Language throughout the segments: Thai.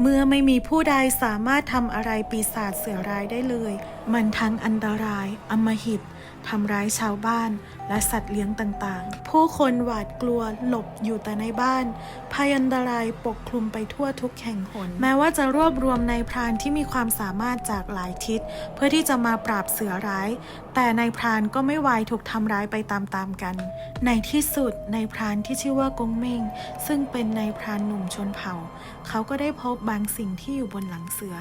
เมื่อไม่มีผู้ใดสามารถทำอะไรปีศาจเสือร้ายได้เลย มันทั้งอันตราย อมหิต ทำร้ายชาวบ้านและสัตว์เลี้ยงต่างๆ ผู้คนหวาดกลัวหลบอยู่แต่ในบ้าน ภัยอันตรายปกคลุมไปทั่วทุกแห่งหน แม้ว่าจะรวบรวมในายพรานที่มีความสามารถจากหลายทิศ เพื่อที่จะมาปราบเสือร้าย แต่นายพรานก็ไม่วายถูกทำร้ายไปตามๆกัน ในที่สุดนายพรานที่ชื่อว่ากงเมงซึ่งเป็นนายพรานหนุ่มชนเผ่า เขาก็ได้พบบางสิ่งที่อยู่บนหลังเสือ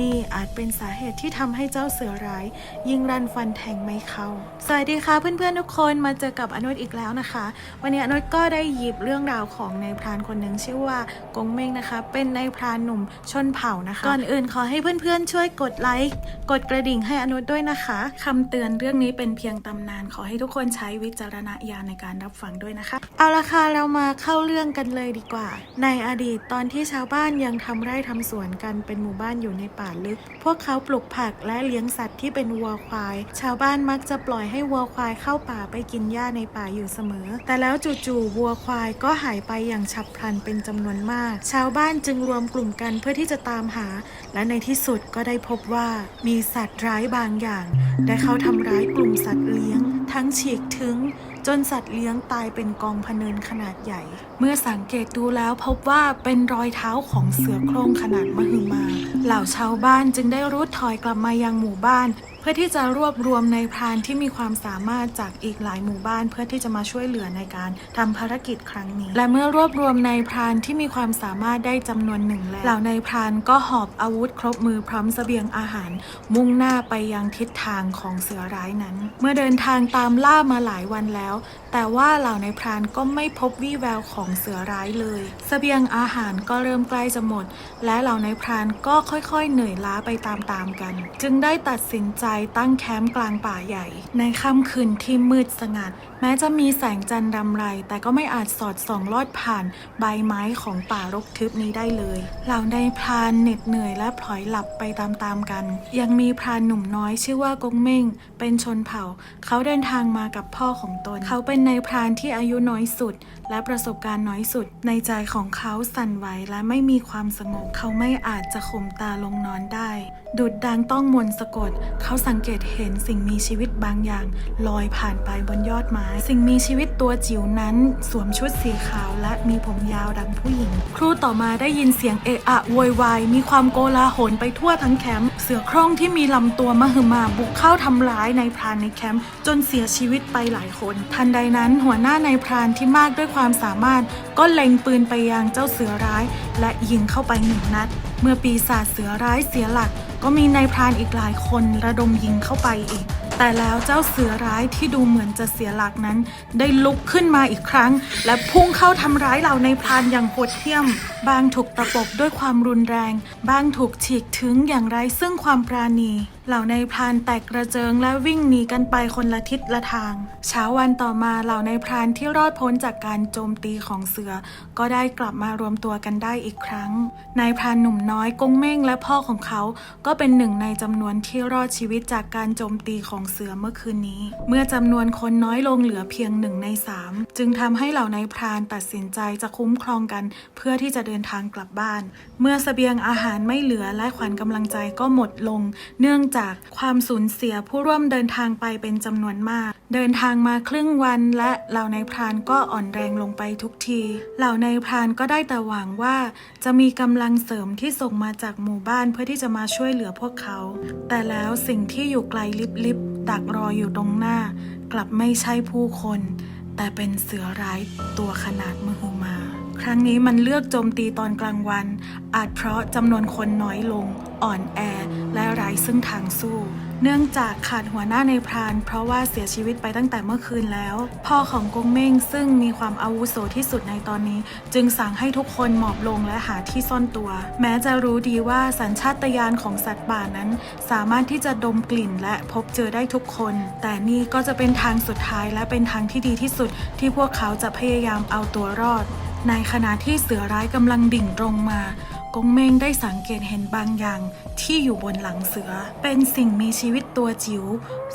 นี่อาจเป็นสาเหตุที่ทำให้เจ้าเสือร้าย ยิงรันฟันแทงไม่เขาสวัสดีค่ะเพื่อนๆทุกคนมาเจอกับอนุชอีกแล้วนะคะ วันนี้อนุชก็ได้หยิบเรื่องราวของนายพรานคนหนึ่งชื่อว่ากงเม่งนะคะ เป็นนายพรานหนุ่มชนเผ่านะคะก่อนอื่นขอให้เพื่อนๆช่วยกดไลค์กดกระดิ่งให้อนุชด้วยนะคะคำเตือนเรื่องนี้เป็นเพียงตำนาน ขอให้ทุกคนใช้วิจารณญาณในการรับฟังด้วยนะคะ เอาละค่ะเรามาเข้าเรื่องกันเลยดีกว่า ในอดีตตอนที่ชาวบ้านยังทำไร่ทำสวนกันเป็นหมู่บ้านอยู่ในป่าลึก พวกเขาปลูกผักและเลี้ยงสัตว์ที่เป็นวัวควาย ชาวบ้านมักจะปล่อยให้วัวควายเข้าป่าไปกินหญ้าในป่าอยู่เสมอ แต่แล้วจู่ๆวัวควายก็หายไปอย่างฉับพลันเป็นจำนวนมาก ชาวบ้านจึงรวมกลุ่มกันเพื่อที่จะตามหา และในที่สุดก็ได้พบว่ามีสัตว์ร้ายบางอย่าง ได้เข้าทำร้ายกลุ่มสัตว์เลี้ยง ทั้งฉีกถึงจนสัตว์เลี้ยงตายเป็นกองพเนินขนาดใหญ่ เมื่อสังเกตดูแล้วพบว่าเป็นรอยเท้าของเสือโคร่งขนาดมหึมา เหล่าชาวบ้านจึงได้รุดถอยกลับมายังหมู่บ้าน เพื่อที่จะรวบรวมในพรานที่มีความสามารถจากอีกหลายหมู่บ้าน เพื่อที่จะมาช่วยเหลือในการทำภารกิจครั้งนี้ และเมื่อรวบรวมในพรานที่มีความสามารถได้จำนวนหนึ่งแล้ว เหล่าในพรานก็หอบอาวุธครบมือพร้อมเสบียงอาหาร มุ่งหน้าไปยังทิศทางของเสือร้ายนั้น เมื่อเดินทางตามล่ามาหลายวันแล้วแต่ว่าเหล่านายพรานก็ไม่พบวี่แววของเสือร้ายเลยสเสบียงอาหารก็เริ่มใกล้จะหมด และเหล่านายพรานก็ค่อยๆ เหนื่อยล้าไปตามๆกัน จึงได้ตัดสินใจตั้งแคมป์กลางป่าใหญ่ ในค่ำคืนที่มืดสงัด แม้จะมีแสงจันทร์รำไร แต่ก็ไม่อาจสอดส่องลอดผ่านใบไม้ของป่ารกทึบนี้ได้เลยเหล่านายพรานเหน็ดเหนื่อยและพลอยหลับไปตามๆกัน ยังมีพรานหนุ่มน้อยชื่อว่ากงเม่ง เป็นชนเผ่า เขาเดินทางมากับพ่อของตนเขาเป็นนายพรานที่อายุน้อยสุด และประสบการณ์น้อยสุด ในใจของเขาสั่นไหวและไม่มีความสงบ เขาไม่อาจจะข่มตาลงนอนได้ ดุดดังต้องมนสะกด เขาสังเกตเห็นสิ่งมีชีวิตบางอย่าง ลอยผ่านไปบนยอดไม้ สิ่งมีชีวิตตัวจิ๋วนั้น สวมชุดสีขาวและมีผมยาวดังผู้หญิง ครู่ต่อมาได้ยินเสียงเอะอะโวยวายมีความโกลาหลไปทั่วทั้งแคมป์ สือโคร่งที่มีลำตัวมหึมาบุกเข้าทำร้ายในายพรานในแคมป์จนเสียชีวิตไปหลายคน ทันใดนั้นหัวหน้านายพรานที่มากด้วยความสามารถ ก็เล็งปืนไปยังเจ้าเสือร้าย และยิงเข้าไปหนึ่งนัด เมื่อปีศาจเสือร้ายเสียหลัก ก็มีนายพรานอีกหลายคนระดมยิงเข้าไปอีก แต่แล้วเจ้าเสือร้ายที่ดูเหมือนจะเสียหลักนั้น ได้ลุกขึ้นมาอีกครั้ง และพุ่งเข้าทำร้ายเหล่านพรานอย่างโหดเหี้ยม บางถูกตะปบด้วยความรุนแรง บางถูกฉีกถึงอย่างไรซึ่งความปราณี เหล่านายพรานแตกกระเจิงและวิ่งหนีกันไปคนละทิศละทาง เช้าวันต่อมาเหล่านายพรานที่รอดพ้นจากการโจมตีของเสือ ก็ได้กลับมารวมตัวกันได้อีกครั้ง นายพรานหนุ่มน้อยกงเม่งและพ่อของเขา ก็เป็นหนึ่งในจำนวนที่รอดชีวิตจากการโจมตีของเสือเมื่อคืนนี้ เมื่อจำนวนคนน้อยลงเหลือเพียงหนึ่งในสามจึงทำให้เหล่านายพรานตัดสินใจจะคุ้มครองกัน เพื่อที่จะเดินทางกลับบ้าน เมื่อเสบียงอาหารไม่เหลือและขวัญกำลังใจก็หมดลง เนื่องจากความสูญเสียผู้ร่วมเดินทางไปเป็นจำนวนมาก เดินทางมาครึ่งวันและเหล่านายพรานก็อ่อนแรงลงไปทุกที เหล่านายพรานก็ได้แต่หวังว่า จะมีกำลังเสริมที่ส่งมาจากหมู่บ้านเพื่อที่จะมาช่วยเหลือพวกเขา แต่แล้วสิ่งที่อยู่ไกลลิบๆดักรออยู่ตรงหน้า กลับไม่ใช่ผู้คน แต่เป็นเสือร้ายตัวขนาดมหึมาครั้งนี้มันเลือกโจมตีตอนกลางวัน อาจเพราะจำนวนคนน้อยลง อ่อนแอ และไร้ซึ่งทางสู้ เนื่องจากขาดหัวหน้าในพราน เพราะว่าเสียชีวิตไปตั้งแต่เมื่อคืนแล้ว พ่อของกงเม่งซึ่งมีความอาวุโสที่สุดในตอนนี้ จึงสั่งให้ทุกคนหมอบลงและหาที่ซ่อนตัว แม้จะรู้ดีว่าสัญชาตญาณของสัตว์ป่านั้น สามารถที่จะดมกลิ่นและพบเจอได้ทุกคน แต่นี่ก็จะเป็นทางสุดท้ายและเป็นทางที่ดีที่สุดที่พวกเขาจะพยายามเอาตัวรอด ในขณะที่เสือร้ายกำลังดิ่งตรงมา กงเมงได้สังเกตเห็นบางอย่างที่อยู่บนหลังเสือ เป็นสิ่งมีชีวิตตัวจิ๋ว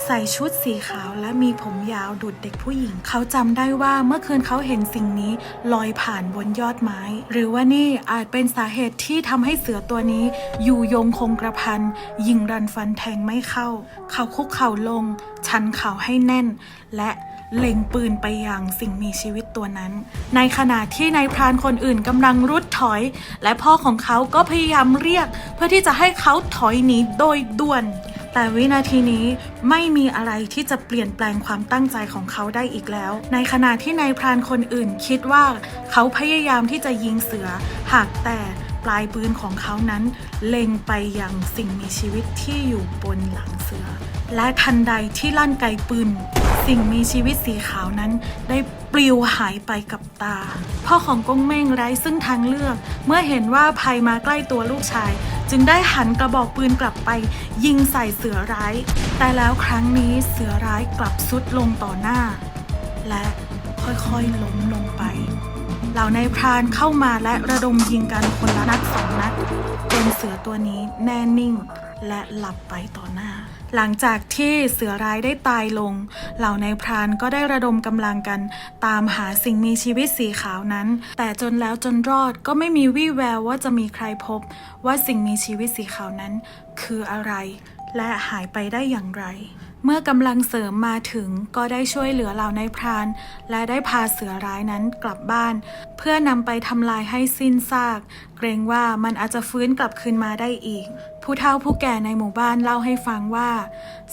ใส่ชุดสีขาวและมีผมยาวดุดเด็กผู้หญิง เขาจำได้ว่าเมื่อคืนเขาเห็นสิ่งนี้ลอยผ่านบนยอดไม้ หรือว่านี่อาจเป็นสาเหตุที่ทำให้เสือตัวนี้อยู่ยงคงกระพันยิงรันฟันแทงไม่เข้า เขาคุกเข่าลง ชันเข่าให้แน่น และ เล็งปืนไปยังสิ่งมีชีวิตตัวนั้น ในขณะที่นายพรานคนอื่นกำลังรุดถอย และพ่อของเขาก็พยายามเรียก เพื่อที่จะให้เขาถอยหนีโดยด่วน แต่วินาทีนี้ไม่มีอะไรที่จะเปลี่ยนแปลงความตั้งใจของเขาได้อีกแล้ว ในขณะที่นายพรานคนอื่นคิดว่า เขาพยายามที่จะยิงเสือ หากแต่ปลายปืนของเขานั้น เล็งไปยังสิ่งมีชีวิตที่อยู่บนหลังเสือ และทันใดที่ลั่นไกปืน สิ่งมีชีวิตสีขาวนั้น ได้ปลิวหายไปกับตา พ่อของกงเม่งไร้ซึ่งทางเลือก เมื่อเห็นว่าภัยมาใกล้ตัวลูกชาย จึงได้หันกระบอกปืนกลับไป ยิงใส่เสือร้าย แต่แล้วครั้งนี้เสือร้ายกลับสุดลงต่อหน้า และค่อยๆล้มลงไป เหล่านายพรานเข้ามาและระดมยิงกันคนละนัดสองนัดจนเสือตัวนี้แน่นิ่งและหลับไปต่อหน้า หลังจากที่เสือร้ายได้ตายลง เหล่านายพรานก็ได้ระดมกำลังกัน ตามหาสิ่งมีชีวิตสีขาวนั้น แต่จนแล้วจนรอดก็ไม่มีวี่แววว่าจะมีใครพบ ว่าสิ่งมีชีวิตสีขาวนั้น คืออะไร และหายไปได้อย่างไร เมื่อกำลังเสริมมาถึงก็ได้ช่วยเหลือเหล่านายพราน และได้พาเสือร้ายนั้นกลับบ้าน เพื่อนำไปทำลายให้สิ้นซาก เกรงว่ามันอาจจะฟื้นกลับคืนมาได้อีก ผู้เฒ่าผู้แก่ในหมู่บ้านเล่าให้ฟังว่า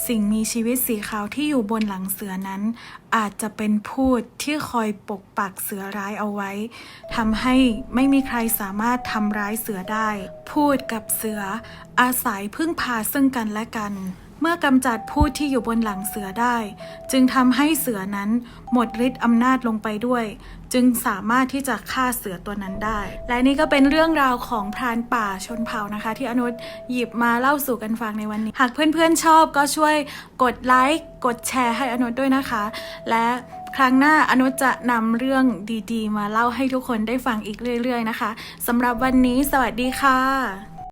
สิ่งมีชีวิตสีขาวที่อยู่บนหลังเสือนั้น อาจจะเป็นพูดที่คอยปกปักเสือร้ายเอาไว้ทำให้ไม่มีใครสามารถทำร้ายเสือได้ พูดกับเสือ อาศัยพึ่งพาซึ่งกันและกัน เมื่อกำจัดผู้ที่อยู่บนหลังเสือได้ จึงทำให้เสือนั้นหมดฤทธิ์อำนาจลงไปด้วย จึงสามารถที่จะฆ่าเสือตัวนั้นได้ และนี่ก็เป็นเรื่องราวของพรานป่าชนเผ่านะคะ ที่อนุชหยิบมาเล่าสู่กันฟังในวันนี้ หากเพื่อนๆชอบก็ช่วยกดไลค์กดแชร์ให้อนุชด้วยนะคะ และครั้งหน้าอนุจะนำเรื่องดีๆ มาเล่าให้ทุกคนได้ฟังอีกเรื่อย ๆ นะคะสำหรับวันนี้สวัสดีค่ะ